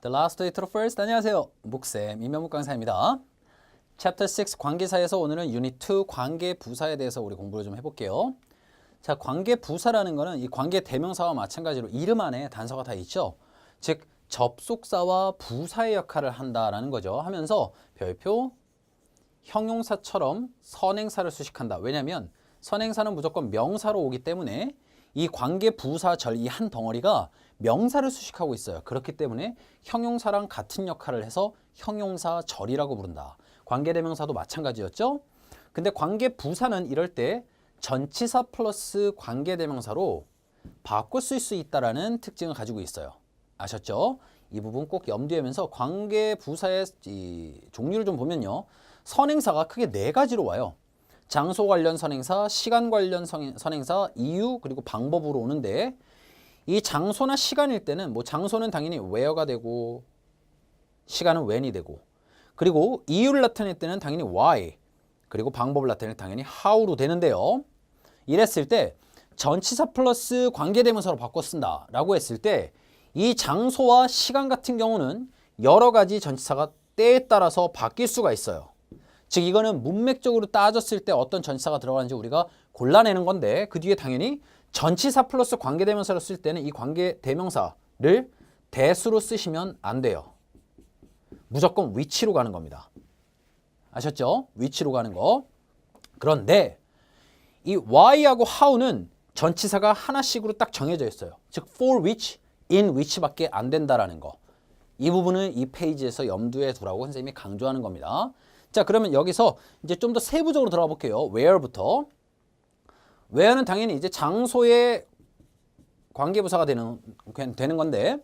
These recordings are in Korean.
The last day to the first. 안녕하세요. 목쌤 이명묵 강사입니다. Chapter 6 관계사에서 오늘은 Unit 2 관계 부사에 대해서 우리 공부를 좀 해볼게요. 자, 관계 부사라는 거는 이 관계 대명사와 마찬가지로 이름 안에 단서가 다 있죠. 즉 접속사와 부사의 역할을 한다라는 거죠. 하면서 별표 형용사처럼 선행사를 수식한다. 왜냐하면 선행사는 무조건 명사로 오기 때문에 이 관계 부사절 이 한 덩어리가 명사를 수식하고 있어요. 그렇기 때문에 형용사랑 같은 역할을 해서 형용사 절이라고 부른다. 관계대명사도 마찬가지였죠. 근데 관계 부사는 이럴 때 전치사 플러스 관계대명사로 쓸수 있다라는 특징을 가지고 있어요. 아셨죠? 이 부분 꼭 염두에 면서 관계 부사의 이 종류를 좀 보면요. 선행사가 크게 네 가지로 와요. 장소 관련 선행사, 시간 관련 선- 선행사, 이유 그리고 방법으로 오는데 이 장소나 시간일 때는 뭐 장소는 당연히 where가 되고 시간은 when이 되고 그리고 이유를 나타낼 때는 당연히 why 그리고 방법을 나타낼 때 당연히 how로 되는데요. 이랬을 때 전치사 플러스 관계대명사로 바꿔 쓴다라고 했을 때 이 장소와 시간 같은 경우는 여러 가지 전치사가 때에 따라서 바뀔 수가 있어요. 즉 이거는 문맥적으로 따졌을 때 어떤 전치사가 들어가는지 우리가 골라내는 건데 그 뒤에 당연히 전치사 플러스 관계대명사를 쓸 때는 이 관계대명사를 대수로 쓰시면 안 돼요. 무조건 위치로 가는 겁니다. 아셨죠? 위치로 가는 거. 그런데 이 why하고 how는 전치사가 하나씩으로 딱 정해져 있어요. 즉 for which, in which밖에 안 된다라는 거. 이 부분은 이 페이지에서 염두에 두라고 선생님이 강조하는 겁니다. 자, 그러면 여기서 이제 좀 더 세부적으로 들어가 볼게요. where부터. where는 당연히 이제 장소의 관계부사가 되는 되는 건데,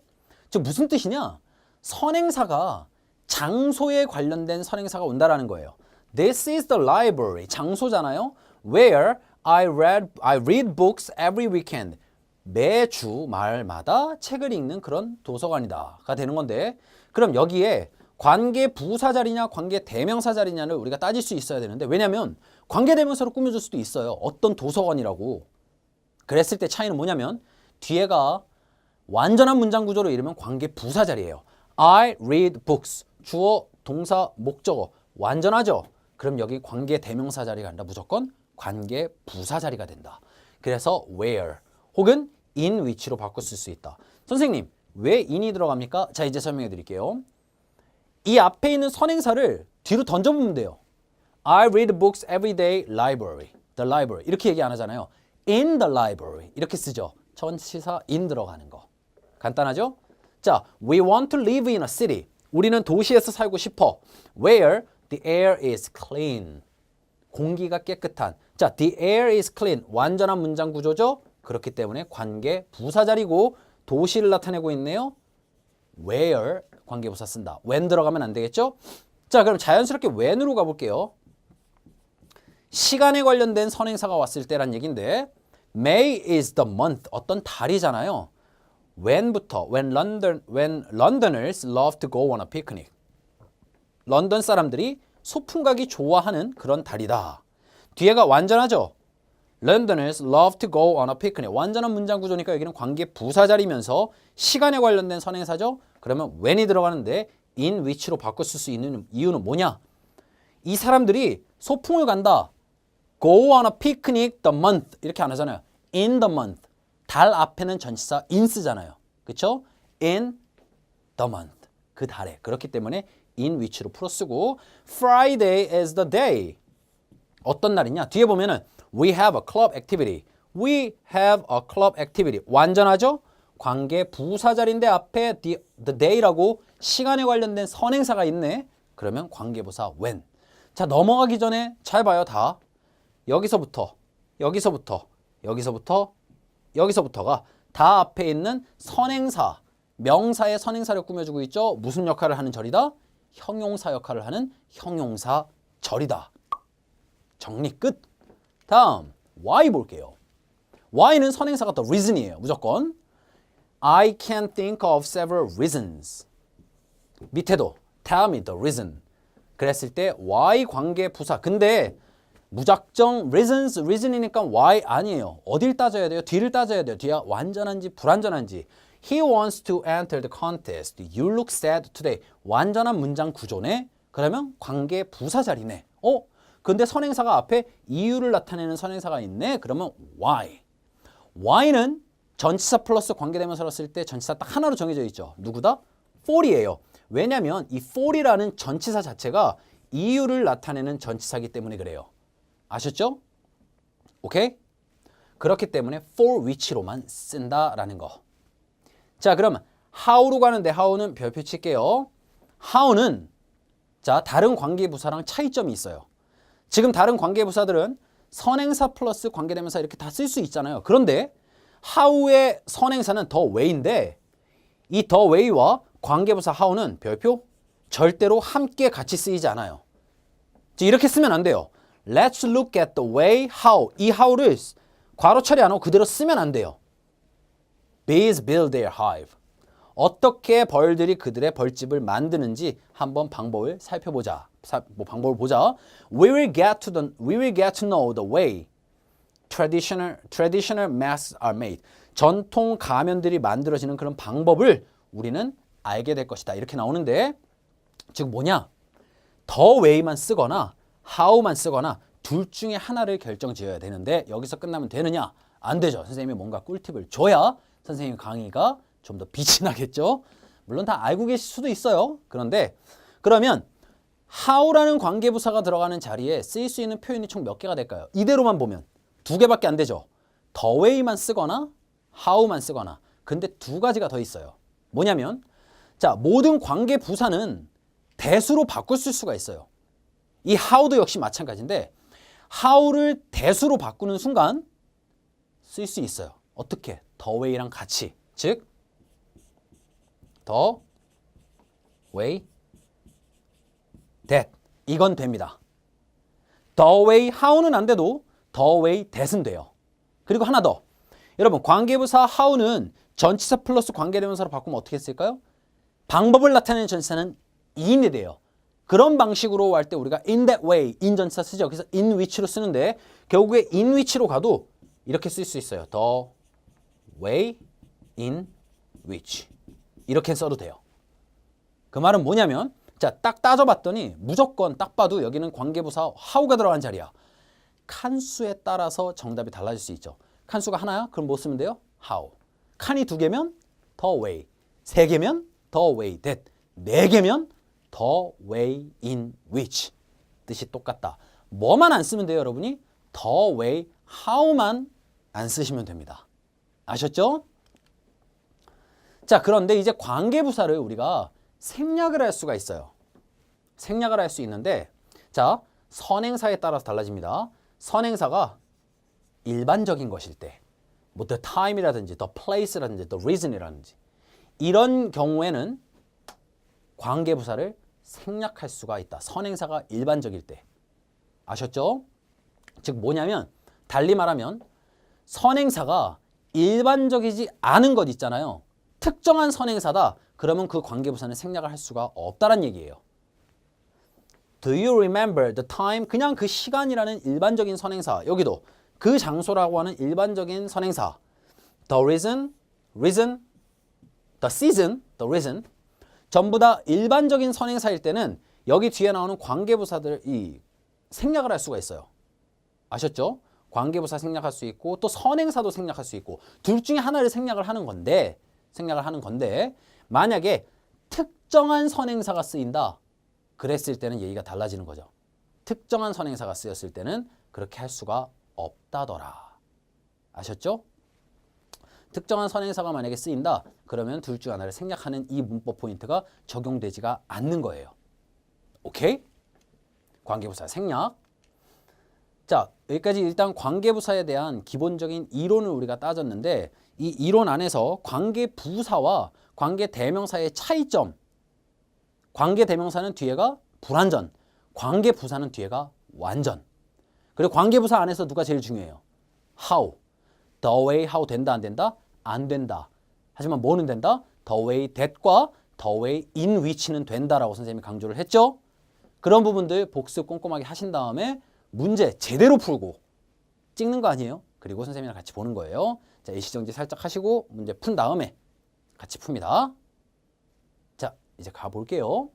즉 무슨 뜻이냐? 선행사가 장소에 관련된 선행사가 온다라는 거예요. This is the library. 장소잖아요. Where I read I read books every weekend. 매주 말마다 책을 읽는 그런 도서관이다가 되는 건데 그럼 여기에 관계 부사 자리냐 관계 대명사 자리냐를 우리가 따질 수 있어야 되는데 왜냐면 관계 대명사로 꾸며줄 수도 있어요. 어떤 도서관이라고. 그랬을 때 차이는 뭐냐면 뒤에가 완전한 문장 구조로 이르면 관계 부사 자리예요. I read books. 주어, 동사, 목적어. 완전하죠? 그럼 여기 관계 대명사 자리가 아니라 무조건 관계 부사 자리가 된다. 그래서 where 혹은 in which로 바꿔 쓸 수 있다. 선생님, 왜 in이 들어갑니까? 자, 이제 설명해 드릴게요. 이 앞에 있는 선행사를 뒤로 던져보면 돼요. I read books every day library. The library. 이렇게 얘기 안 하잖아요. In the library. 이렇게 쓰죠. 전치사 in 들어가는 거. 간단하죠? 자, we want to live in a city. 우리는 도시에서 살고 싶어. Where the air is clean. 공기가 깨끗한. 자, the air is clean. 완전한 문장 구조죠? 그렇기 때문에 관계 부사 자리고 도시를 나타내고 있네요. where 관계부사 쓴다. when 들어가면 안 되겠죠? 자, 그럼 자연스럽게 when으로 가볼게요. 시간에 관련된 선행사가 왔을 때란 얘기인데 May is the month 어떤 달이잖아요. when부터 when London when Londoners love to go on a picnic. 런던 사람들이 소풍 가기 좋아하는 그런 달이다. 뒤에가 완전하죠. Londoners love to go on a picnic. 완전한 문장 구조니까 여기는 관계 부사 자리면서 시간에 관련된 선행사죠. 그러면 when이 들어가는데 in which로 쓸수 있는 이유는 뭐냐? 이 사람들이 소풍을 간다. Go on a picnic the month 이렇게 안 하잖아요. In the month 달 앞에는 전치사 in 쓰잖아요. 그렇죠? In the month 그 달에 그렇기 때문에 in which로 풀어 쓰고 Friday is the day 어떤 날이냐? 뒤에 보면은 we have a club activity. We have a club activity. 완전하죠? 관계 부사 자리인데 앞에 the, the day라고 시간에 관련된 선행사가 있네. 그러면 관계부사 when. 자, 넘어가기 전에 잘 봐요, 다. 여기서부터 여기서부터 여기서부터 여기서부터가 다 앞에 있는 선행사, 명사의 선행사를 꾸며주고 있죠. 무슨 역할을 하는 절이다? 형용사 역할을 하는 형용사 절이다. 정리 끝. 다음 why 볼게요. why는 선행사가 더 reason이에요. 무조건. I can think of several reasons. 밑에도 tell me the reason. 그랬을 때 why 관계 부사. 근데 무작정 reasons, reason이니까 why 아니에요. 어딜 따져야 돼요? 뒤를 따져야 돼요. 뒤가 완전한지 불완전한지. He wants to enter the contest. You look sad today. 완전한 문장 구조네. 그러면 관계 부사 자리네. 어? 근데 선행사가 앞에 이유를 나타내는 선행사가 있네. 그러면 why. why는 전치사 플러스 관계대명사로 쓸 때 전치사 딱 하나로 정해져 있죠. 누구다? for이에요. 왜냐면 이 for이라는 전치사 자체가 이유를 나타내는 전치사기 때문에 그래요. 아셨죠? 오케이? 그렇기 때문에 for which로만 쓴다라는 거. 자, 그럼 how로 가는데 how는 별표 칠게요. how는 자, 다른 관계부사랑 차이점이 있어요. 지금 다른 관계부사들은 선행사 플러스 관계대명사 이렇게 다 쓸 수 있잖아요. 그런데 how의 선행사는 더 way인데 이 더 way와 관계부사 how는 별표 절대로 함께 같이 쓰이지 않아요. 자, 이렇게 쓰면 안 돼요. Let's look at the way how 이 how를 괄호 처리 안 하고 그대로 쓰면 안 돼요. Bees build their hive. 어떻게 벌들이 그들의 벌집을 만드는지 한번 방법을 살펴보자. 사, 뭐 방법을 보자. We will get to the we will get to know the way traditional traditional masks are made. 전통 가면들이 만들어지는 그런 방법을 우리는 알게 될 것이다. 이렇게 나오는데 즉 뭐냐? 더 way만 쓰거나 how만 쓰거나 둘 중에 하나를 결정지어야 되는데 여기서 끝나면 되느냐? 안 되죠. 선생님이 뭔가 꿀팁을 줘야 선생님 강의가 좀 더 빛이 나겠죠. 물론 다 알고 계실 수도 있어요. 그런데 그러면 how라는 관계부사가 들어가는 자리에 쓰일 수 있는 표현이 총 몇 개가 될까요? 이대로만 보면 두 개밖에 안 되죠. the way만 쓰거나 how만 쓰거나 근데 두 가지가 더 있어요. 뭐냐면 자 모든 관계부사는 대수로 바꿀 수가 있어요. 이 how도 역시 마찬가지인데 how를 대수로 바꾸는 순간 쓸 수 있어요. 어떻게? the way랑 같이. 즉 the way that 이건 됩니다. the way how는 안 돼도 the way that은 돼요. 그리고 하나 더. 여러분 관계부사 how는 전치사 플러스 관계대명사로 바꾸면 어떻게 쓸까요? 방법을 나타내는 전치사는 in이 돼요. 그런 방식으로 할 때 우리가 in that way, in 전치사 쓰죠. 그래서 in which로 쓰는데 결국에 in which로 가도 이렇게 쓸 수 있어요. the way in which 이렇게 써도 돼요. 그 말은 뭐냐면 자 딱 따져봤더니 무조건 딱 봐도 여기는 관계부사 how가 들어간 자리야. 칸수에 따라서 정답이 달라질 수 있죠. 칸수가 하나야? 그럼 뭐 쓰면 돼요? how. 칸이 두 개면 the way. 세 개면 the way that. 네 개면 the way in which. 뜻이 똑같다. 뭐만 안 쓰면 돼요, 여러분이? the way how만 안 쓰시면 됩니다. 아셨죠? 자, 그런데 이제 관계부사를 우리가 생략을 할 수가 있어요. 생략을 할 수 있는데 자, 선행사에 따라서 달라집니다. 선행사가 일반적인 것일 때, 뭐 the time이라든지 the place라든지 the reason이라든지 이런 경우에는 관계부사를 생략할 수가 있다. 선행사가 일반적일 때. 아셨죠? 즉 뭐냐면 달리 말하면 선행사가 일반적이지 않은 것 있잖아요. 특정한 선행사다. 그러면 그 관계부사는 생략을 할 수가 없다는 얘기예요. Do you remember the time? 그냥 그 시간이라는 일반적인 선행사. 여기도 그 장소라고 하는 일반적인 선행사. The reason, reason, the season, the reason. 전부 다 일반적인 선행사일 때는 여기 뒤에 나오는 관계부사들이 생략을 할 수가 있어요. 아셨죠? 관계부사 생략할 수 있고 또 선행사도 생략할 수 있고 둘 중에 하나를 생략을 하는 건데 생략을 하는 건데 만약에 특정한 선행사가 쓰인다 그랬을 때는 얘기가 달라지는 거죠. 특정한 선행사가 쓰였을 때는 그렇게 할 수가 없다더라. 아셨죠? 특정한 선행사가 만약에 쓰인다 그러면 둘 중 하나를 생략하는 이 문법 포인트가 적용되지가 않는 거예요. 오케이? 관계부사 생략. 자, 여기까지 일단 관계부사에 대한 기본적인 이론을 우리가 따졌는데 이 이론 안에서 관계부사와 관계 대명사의 차이점 관계 대명사는 뒤에가 불완전, 관계 부사는 뒤에가 완전. 그리고 관계 부사 안에서 누가 제일 중요해요? how. the way how 된다 안 된다? 안 된다. 하지만 뭐는 된다? the way that과 the way in which는 된다라고 선생님이 강조를 했죠. 그런 부분들 복습 꼼꼼하게 하신 다음에 문제 제대로 풀고 찍는 거 아니에요? 그리고 선생님이랑 같이 보는 거예요. 자, 일시정지 살짝 하시고 문제 푼 다음에 같이 풉니다. 자, 이제 가볼게요.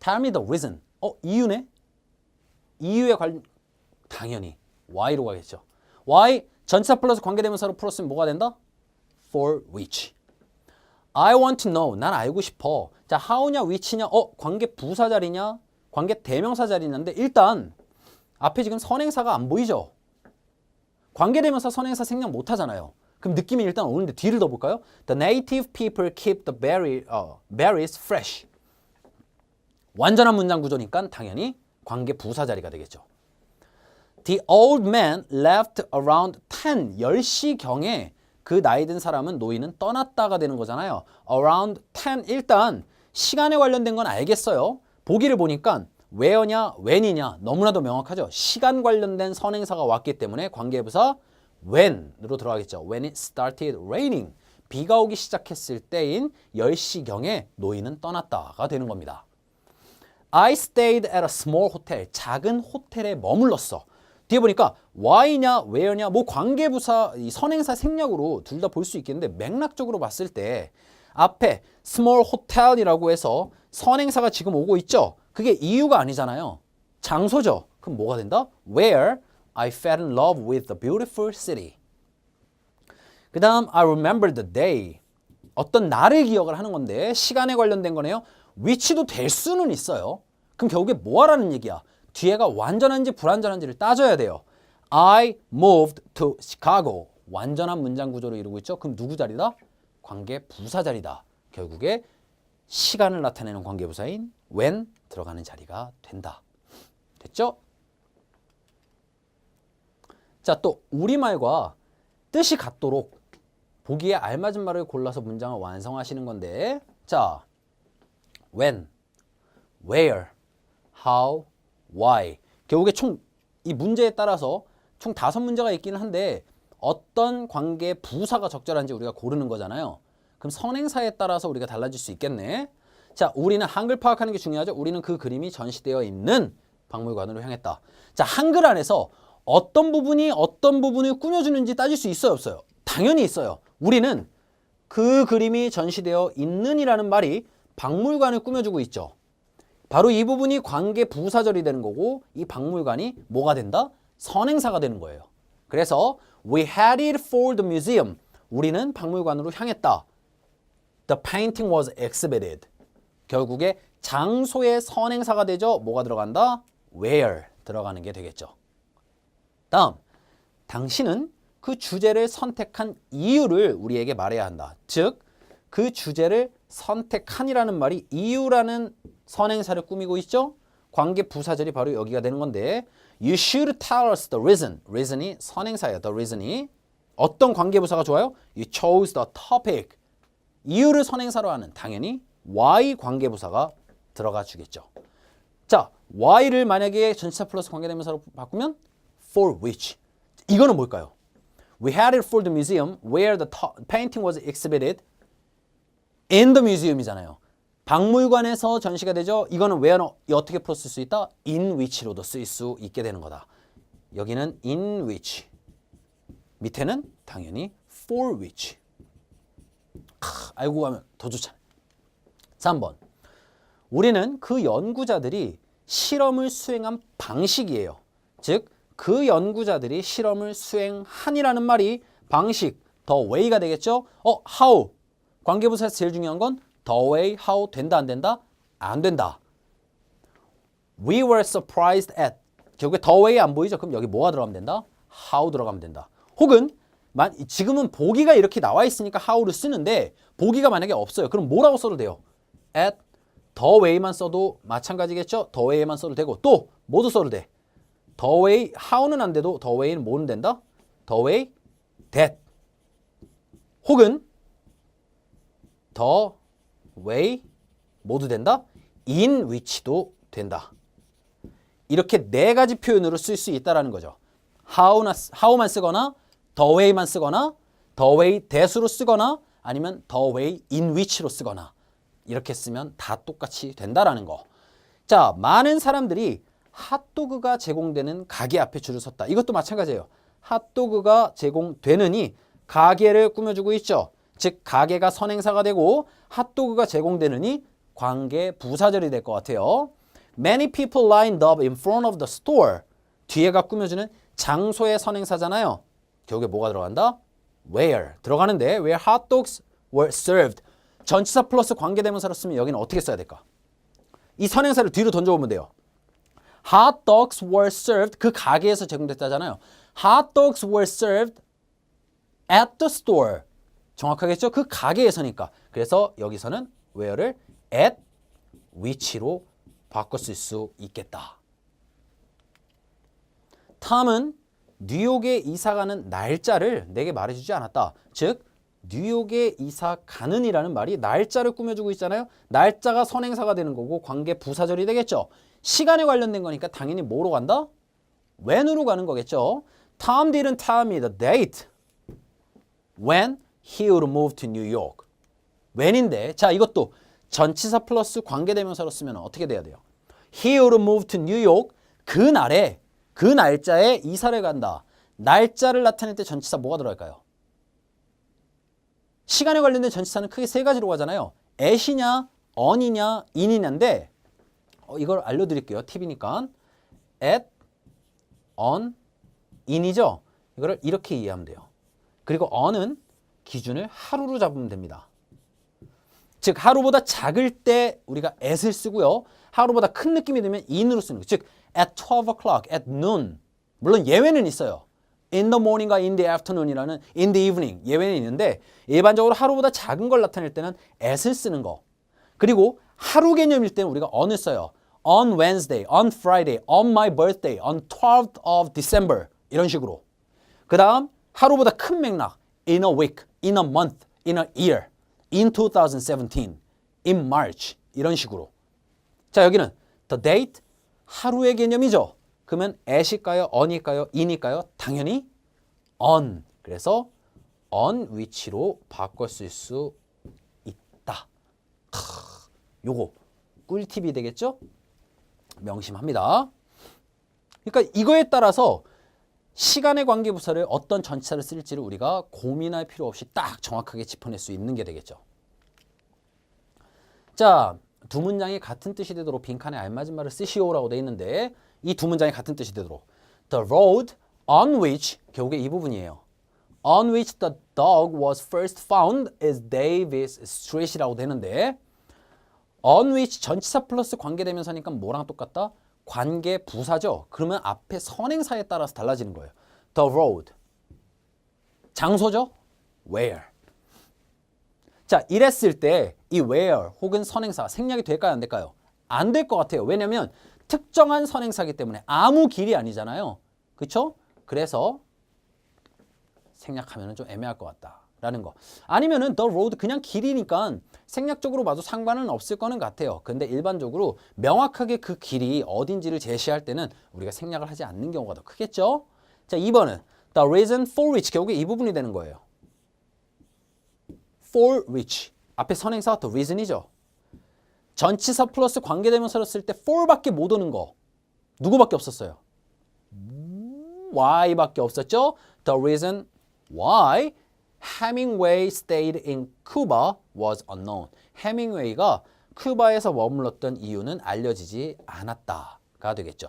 Tell me the reason. 어, 이유네? 이유에 관 당연히 why로 가겠죠. why 전치사 플러스 관계대명사로 풀었으면 뭐가 된다? for which. I want to know. 난 알고 싶어. 자, how냐, which냐? 어, 관계 부사 자리냐? 관계 대명사 자리냐인데 일단 앞에 지금 선행사가 안 보이죠? 관계 대명사 선행사 생략 못 하잖아요. 그럼 느낌이 일단 오는데 뒤를 더 볼까요? The native people keep the berry, 어, berries fresh. 완전한 문장 구조니까 당연히 관계 부사 자리가 되겠죠. The old man left around 10, 10시경에 그 나이 든 사람은 노인은 떠났다가 되는 거잖아요. around 10 일단 시간에 관련된 건 알겠어요. 보기를 보니까 where냐, when이냐 너무나도 명확하죠. 시간 관련된 선행사가 왔기 때문에 관계부사 when으로 들어가겠죠. When it started raining. 비가 오기 시작했을 때인 10시경에 노인은 떠났다가 되는 겁니다. I stayed at a small hotel. 작은 호텔에 머물렀어. 뒤에 보니까 why냐, where냐, 뭐 관계부사, 이 선행사 생략으로 둘 다 볼 수 있겠는데 맥락적으로 봤을 때 앞에 small hotel이라고 해서 선행사가 지금 오고 있죠. 그게 이유가 아니잖아요. 장소죠. 그럼 뭐가 된다? Where I fell in love with the beautiful city. 그 다음 I remember the day. 어떤 날을 기억을 하는 건데 시간에 관련된 거네요. 위치도 될 수는 있어요. 그럼 결국에 뭐 하라는 얘기야? 뒤에가 완전한지 불완전한지를 따져야 돼요. I moved to Chicago. 완전한 문장 구조를 이루고 있죠. 그럼 누구 자리다? 관계 부사 자리다. 결국에 시간을 나타내는 관계 부사인 when 들어가는 자리가 된다. 됐죠? 자, 또 우리말과 뜻이 같도록 보기에 알맞은 말을 골라서 문장을 완성하시는 건데 자, when, where, how, why 결국에 총 이 문제에 따라서 총 다섯 문제가 있기는 한데 어떤 관계 부사가 적절한지 우리가 고르는 거잖아요. 그럼 선행사에 따라서 우리가 달라질 수 있겠네. 자, 우리는 한글 파악하는 게 중요하죠. 우리는 그 그림이 전시되어 있는 박물관으로 향했다. 자, 한글 안에서 어떤 부분이 어떤 부분을 꾸며주는지 따질 수 있어요, 없어요? 당연히 있어요. 우리는 그 그림이 전시되어 있는이라는 말이 박물관을 꾸며주고 있죠. 바로 이 부분이 관계 부사절이 되는 거고 이 박물관이 뭐가 된다? 선행사가 되는 거예요. 그래서 we headed for the museum. 우리는 박물관으로 향했다. The painting was exhibited. 결국에 장소의 선행사가 되죠. 뭐가 들어간다? where 들어가는 게 되겠죠. 다음, 당신은 그 주제를 선택한 이유를 우리에게 말해야 한다. 즉, 그 주제를 선택한이라는 말이 이유라는 선행사를 꾸미고 있죠. 관계 부사절이 바로 여기가 되는 건데 You should tell us the reason. reason이 선행사예요. The reason이 어떤 관계 부사가 좋아요? You chose the topic. 이유를 선행사로 하는 당연히 why 관계 부사가 들어가 주겠죠. 자, why를 만약에 전치사 플러스 관계대명사로 바꾸면 for which. 이거는 뭘까요? We had it for the museum where the painting was exhibited in the museum이잖아요. 박물관에서 전시가 되죠. 이거는 where 어떻게 풀어 쓸 수 있다? in which로도 쓰일 수 있게 되는 거다. 여기는 in which. 밑에는 당연히 for which. 크, 알고 가면 더 좋잖아요. 3번. 우리는 그 연구자들이 실험을 수행한 방식이에요. 즉, 그 연구자들이 실험을 수행한이라는 말이 방식, 더 way가 되겠죠? 어, how. 관계부사에서 제일 중요한 건 the way, how 된다 안 된다? 안 된다. We were surprised at. 결국에 the way 안 보이죠? 그럼 여기 뭐가 들어가면 된다? how 들어가면 된다. 혹은 만, 지금은 보기가 이렇게 나와 있으니까 how를 쓰는데 보기가 만약에 없어요. 그럼 뭐라고 써도 돼요? at the way만 써도 마찬가지겠죠? the way만 써도 되고 또 모두 써도 돼. The way, how는 안 돼도 the way는 뭐는 된다? the that. 혹은 the 모두 된다? in which도 된다. 이렇게 네 가지 표현으로 쓸 수 있다라는 거죠. how나, how만 쓰거나 the way만 쓰거나 the that으로 쓰거나 아니면 the in which로 쓰거나 이렇게 쓰면 다 똑같이 된다라는 거. 자, 많은 사람들이 핫도그가 제공되는 가게 앞에 줄을 섰다. 이것도 마찬가지예요. 핫도그가 제공되느니 가게를 꾸며주고 있죠. 즉 가게가 선행사가 되고 핫도그가 제공되느니 관계 부사절이 될 것 같아요. Many people lined up in front of the store. 뒤에가 꾸며주는 장소의 선행사잖아요. 결국에 뭐가 들어간다? Where 들어가는데 where hot dogs were served. 전치사 플러스 관계대명사로 쓰면 여기는 어떻게 써야 될까? 이 선행사를 뒤로 던져보면 돼요. Hot dogs were served. 그 가게에서 제공됐다잖아요. Hot dogs were served at the store. 정확하겠죠? 그 가게에서니까. 그래서 여기서는 where를 at which로 바꿨을 수 있겠다. 탐은 뉴욕에 이사 가는 날짜를 내게 말해주지 않았다. 즉 뉴욕에 이사 가는이라는 말이 날짜를 꾸며주고 있잖아요. 날짜가 선행사가 되는 거고 관계 부사절이 되겠죠. 시간에 관련된 거니까 당연히 뭐로 간다? when으로 가는 거겠죠. Tom didn't tell me the date when he would move to New York. when인데 자 이것도 전치사 플러스 관계대명사로 쓰면 어떻게 돼야 돼요? He would move to New York 그 날에 그 날짜에 이사를 간다. 날짜를 나타낼 때 전치사 뭐가 들어갈까요? 시간에 관련된 전치사는 크게 세 가지로 가잖아요. at이냐, on이냐, in이냐인데 어, 이걸 알려드릴게요. 팁이니까 at, on, in이죠. 이거를 이렇게 이해하면 돼요. 그리고 on은 기준을 하루로 잡으면 됩니다. 즉 하루보다 작을 때 우리가 at을 쓰고요. 하루보다 큰 느낌이 들면 in으로 쓰는 거. 즉 at 12 o'clock, at noon. 물론 예외는 있어요. in the morning과 in the afternoon이라는 in the evening 예외는 있는데 일반적으로 하루보다 작은 걸 나타낼 때는 at을 쓰는 거. 그리고 하루 개념일 때는 우리가 on을 써요. On Wednesday, on Friday, on my birthday, on 12th of December 이런 식으로. 그 다음 하루보다 큰 맥락 in a week, in a month, in a year, in 2017, in March 이런 식으로. 자 여기는 the date 하루의 개념이죠. 그러면 at일까요? on일까요? in일까요? 당연히 on. 그래서 on which로 바꿨을 수 있다. 크, 요거 꿀팁이 되겠죠? 명심합니다. 그러니까 이거에 따라서 시간의 관계 부사를 어떤 전치사를 쓸지를 우리가 고민할 필요 없이 딱 정확하게 짚어낼 수 있는 게 되겠죠. 자, 두 문장이 같은 뜻이 되도록 빈칸에 알맞은 말을 쓰시오라고 돼 있는데 이 두 문장이 같은 뜻이 되도록 The road on which 결국에 이 부분이에요. On which the dog was first found is Davis Street이라고 되는데 which 전치사 플러스 관계대명사니까 뭐랑 똑같다? 관계 부사죠. 그러면 앞에 선행사에 따라서 달라지는 거예요. The road. 장소죠? Where. 자, 이랬을 때 이 where 혹은 선행사 생략이 될까요? 안 될까요? 안 될 것 같아요. 왜냐면 특정한 선행사기 때문에 아무 길이 아니잖아요. 그렇죠? 그래서 생략하면 좀 애매할 것 같다. 라는 거. 아니면은 the road 그냥 길이니까 생략적으로 봐도 상관은 없을 거는 같아요. 근데 일반적으로 명확하게 그 길이 어딘지를 제시할 때는 우리가 생략을 하지 않는 경우가 더 크겠죠? 자, 2번은 the reason for which 결국에 이 부분이 되는 거예요. for which 앞에 선행사 the reason이죠. 전치사 플러스 관계대명사로 쓸 때 for밖에 못 오는 거 누구밖에 없었어요? why밖에 없었죠. The reason why Hemingway stayed in Cuba was unknown. 해밍웨이가 쿠바에서 머물렀던 이유는 알려지지 않았다가 되겠죠.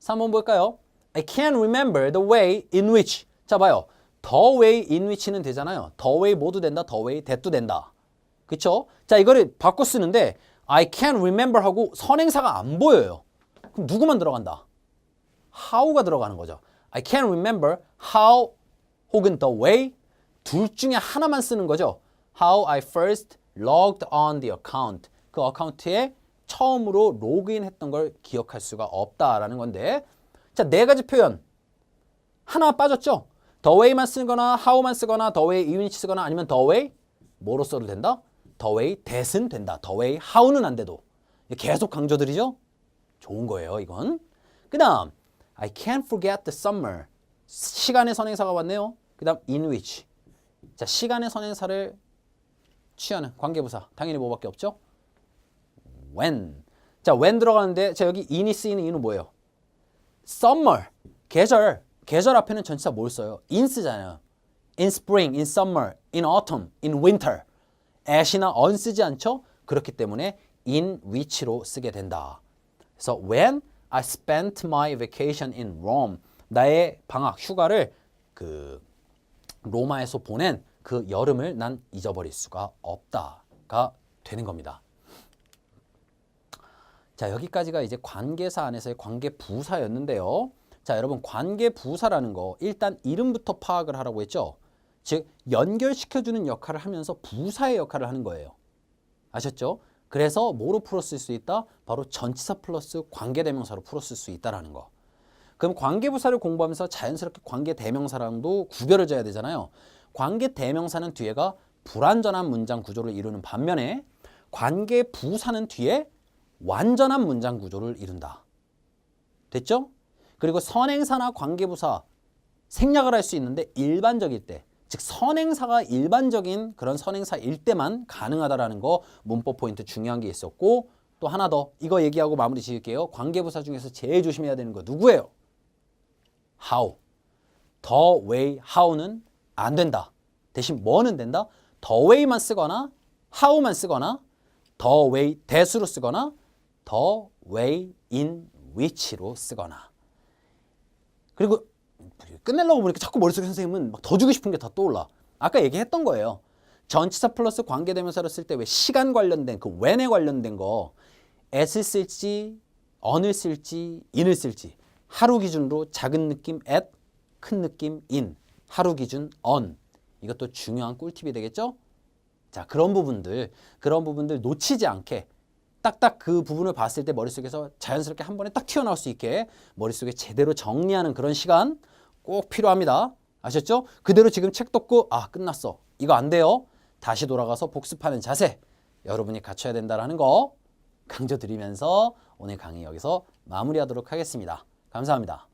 3번 볼까요? I can't remember the way in which. 자 봐요. the way in which는 되잖아요. the way 모두 된다. the way that도 된다. 그쵸? 자 이거를 바꿔 쓰는데 I can't remember 하고 선행사가 안 보여요. 그럼 누구만 들어간다? how가 들어가는 거죠. I can't remember how 혹은 the way 둘 중에 하나만 쓰는 거죠. How I first logged on the account. 그 어카운트에 처음으로 로그인했던 걸 기억할 수가 없다라는 건데 자, 네 가지 표현 하나 빠졌죠? the way만 쓰거나 how만 쓰거나 the way 이윤이 쓰거나 아니면 the way 뭐로 써도 된다? the way that은 된다. the way how는 안 돼도 계속 강조드리죠? 좋은 거예요, 이건. 그 다음 I can't forget the summer. 시간의 선행사가 왔네요. 그 다음 in which. 자, 시간의 선행사를 취하는 관계부사. 당연히 뭐밖에 없죠? when. 자, when 들어가는데 자, 여기 in이 쓰이는 이유는 뭐예요? summer. 계절. 계절 앞에는 전치사 뭘 써요? in 쓰잖아요. in spring, in summer, in autumn, in winter. at이나 on 쓰지 않죠? 그렇기 때문에 in which로 쓰게 된다. 그래서 when I spent my vacation in Rome, 나의 방학 휴가를 그 로마에서 보낸 그 여름을 난 잊어버릴 수가 없다가 되는 겁니다. 자, 여기까지가 이제 관계사 안에서의 관계 부사였는데요. 자, 여러분 관계 부사라는 거 일단 이름부터 파악을 하라고 했죠. 즉 연결시켜 주는 역할을 하면서 부사의 역할을 하는 거예요. 아셨죠? 그래서 뭐로 풀었을 수 있다? 바로 전치사 플러스 관계대명사로 풀었을 수 있다라는 거. 그럼 관계부사를 공부하면서 자연스럽게 관계 대명사랑도 구별을 져야 되잖아요. 관계 대명사는 뒤에가 불완전한 문장 구조를 이루는 반면에 관계 부사는 뒤에 완전한 문장 구조를 이룬다. 됐죠? 그리고 선행사나 관계부사 생략을 할 수 있는데 일반적일 때, 즉 선행사가 일반적인 그런 선행사일 때만 가능하다라는 거 문법 포인트 중요한 게 있었고 또 하나 더 이거 얘기하고 마무리 지을게요. 관계부사 중에서 제일 조심해야 되는 거 누구예요? How. the way how는 안 된다. 대신 뭐는 된다? the way만 쓰거나 how만 쓰거나 the way that으로 쓰거나 the way in which로 쓰거나 그리고 끝내려고 보니까 자꾸 머릿속에 선생님은 막 더 주고 싶은 게 더 떠올라. 아까 얘기했던 거예요. 전치사 플러스 관계대명사를 쓸때 왜 시간 관련된 그 when에 관련된 거 at을 쓸지 on을 쓸지 in을 쓸지 하루 기준으로 작은 느낌 at 큰 느낌 in 하루 기준 on 이것도 중요한 꿀팁이 되겠죠? 자 그런 부분들 그런 부분들 놓치지 않게 딱딱 그 부분을 봤을 때 머릿속에서 자연스럽게 한 번에 딱 튀어나올 수 있게 머릿속에 제대로 정리하는 그런 시간 꼭 필요합니다. 아셨죠? 그대로 지금 책 덮고 아 끝났어. 이거 안 돼요. 다시 돌아가서 복습하는 자세 여러분이 갖춰야 된다는 거 강조 드리면서 오늘 강의 여기서 마무리하도록 하겠습니다. 감사합니다.